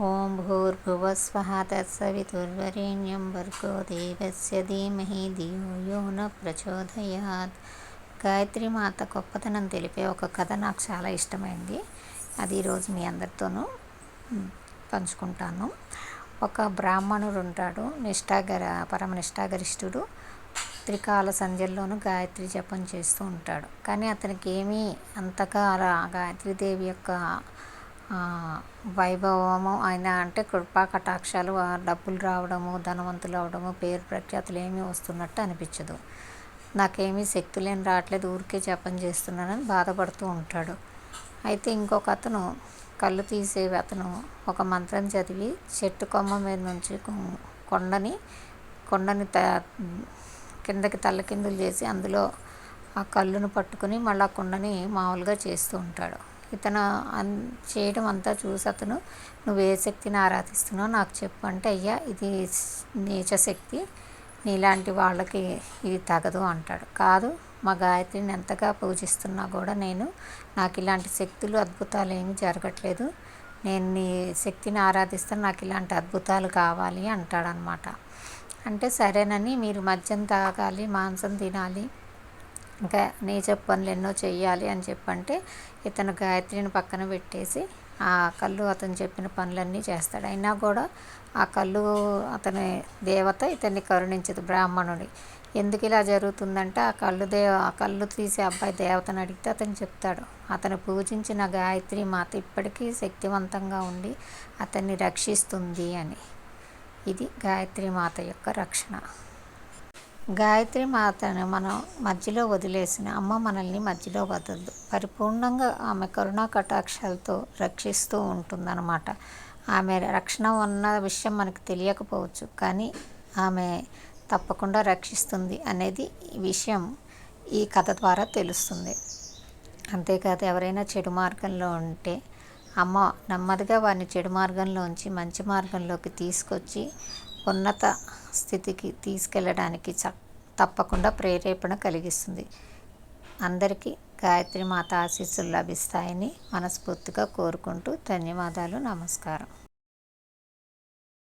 ఓం భూర్భువస్వః తత్సవితుర్వరేణ్యం భర్గో దేవస్య ధీమహి ధియో యో న ప్రచోదయాత్ గాయత్రి మాత గొప్పతనం తెలిపే ఒక కథ నాకు చాలా ఇష్టమైంది. అది ఈరోజు మీ అందరితోనూ పంచుకుంటాను. ఒక బ్రాహ్మణుడు ఉంటాడు నిష్ఠాగర పరమ నిష్ఠాగరిష్ఠుడు. త్రికాల సంధ్యల్లోనూ గాయత్రి జపం చేస్తూ ఉంటాడు. కానీ అతనికి ఏమీ అంతగా గాయత్రీదేవి యొక్క వైభవము ఆయన అంటే కృపా కటాక్షాలు డబ్బులు రావడము ధనవంతులు అవడము పేరు ప్రఖ్యాతులు ఏమీ వస్తున్నట్టు అనిపించదు. నాకేమీ శక్తులేం రావట్లేదు ఊరికే జపం చేస్తున్నానని బాధపడుతూ ఉంటాడు. అయితే ఇంకొక అతను కళ్ళు తీసే అతను ఒక మంత్రం చదివి చెట్టు కొమ్మ మీద నుంచి కొండని కొండని త కిందకి తల్లకిందులు చేసి అందులో ఆ కళ్ళును పట్టుకుని మళ్ళీ ఆ కుండని మామూలుగా చేస్తూ ఉంటాడు. ఇతను అన్ చేయడం అంతా చూసి అతను నువ్వు ఏ శక్తిని ఆరాధిస్తున్నావు నాకు చెప్పు అంటే అయ్యా ఇది నీచ శక్తి నీలాంటి వాళ్ళకి ఇది తగదు అంటాడు. కాదు మా గాయత్రిని ఎంతగా పూజిస్తున్నా కూడా నేను నాకు ఇలాంటి శక్తులు అద్భుతాలు ఏమీ జరగట్లేదు. నేను నీ శక్తిని ఆరాధిస్తాను నాకు ఇలాంటి అద్భుతాలు కావాలి అంటాడనమాట. అంటే సరేనని మీరు మద్యం తాగాలి మాంసం తినాలి ఇంకా నీచ పనులు ఎన్నో చెయ్యాలి అని చెప్పంటే ఇతను గాయత్రిని పక్కన పెట్టేసి ఆ కళ్ళు అతను చెప్పిన పనులన్నీ చేస్తాడు. అయినా కూడా ఆ కళ్ళు అతని దేవత ఇతన్ని కరుణించదు బ్రాహ్మణుడి ఎందుకు ఇలా జరుగుతుందంటే ఆ కళ్ళు దేవ ఆ కళ్ళు తీసే అబ్బాయి దేవతను అడిగితే అతను చెప్తాడు. అతను పూజించిన గాయత్రి మాత ఇప్పటికీ శక్తివంతంగా ఉండి అతన్ని రక్షిస్తుంది అని. ఇది గాయత్రి మాత యొక్క రక్షణ. గాయత్రి మాతను మనం మధ్యలో వదిలేసిన అమ్మ మనల్ని మధ్యలో వదలదు. పరిపూర్ణంగా ఆమె కరుణా కటాక్షాలతో రక్షిస్తూ ఉంటుందన్నమాట. ఆమె రక్షణ ఉన్న విషయం మనకు తెలియకపోవచ్చు కానీ ఆమె తప్పకుండా రక్షిస్తుంది అనేది ఈ విషయం ఈ కథ ద్వారా తెలుస్తుంది. అంతేకాదు ఎవరైనా చెడు మార్గంలో ఉంటే అమ్మ నెమ్మదిగా వారిని చెడు మార్గంలోంచి మంచి మార్గంలోకి తీసుకొచ్చి ఉన్నత స్థితికి తీసుకెళ్ళడానికి చ తప్పకుండా ప్రేరేపణ కలిగిస్తుంది. అందరికీ గాయత్రి మాత ఆశీస్సులు లభిస్తాయని మనస్ఫూర్తిగా కోరుకుంటూ ధన్యవాదాలు నమస్కారం.